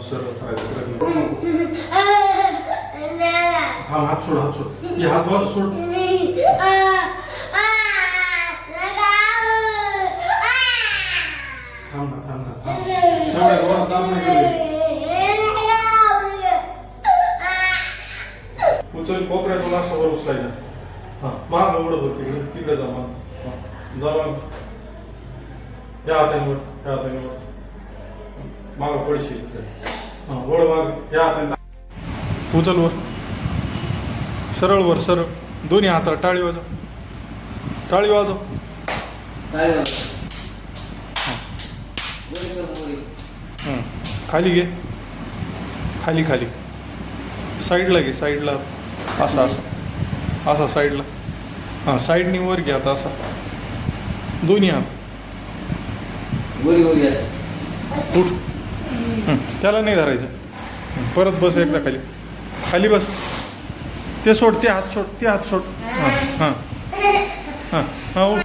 सरळ करायचा प्रयत्न कर. थांब हात सोड हात सोड हे हात बाजू सोड थांब ना थांब ना थांब एवढ्या जोरात दाब नाही करू. उचल कोपऱ्यातून असं वर उचलायचा हा माग एवढं बघ तिकडे तिकडे जा माग हा. जा माग या हाताने वर या हाताने वर माग पडशील. हा वळ माग या हाताने. उचल वर. सरळ वर सरळ. दोन्ही हातावर टाळी वाजव. टाळी वाजव. हं. खाली घे. खाली खाली. साईडला घे साईडला. असा असा. असा साईडला. हां साईडनी वर घे आता असा. दोन्ही हात. वरी वरी असं. उठ. त्याला नाही धरायचं. परत बस एकदा खाली. खाली बस. ते सोड ते हात सोड ते हात सोड. हां हां. हां हां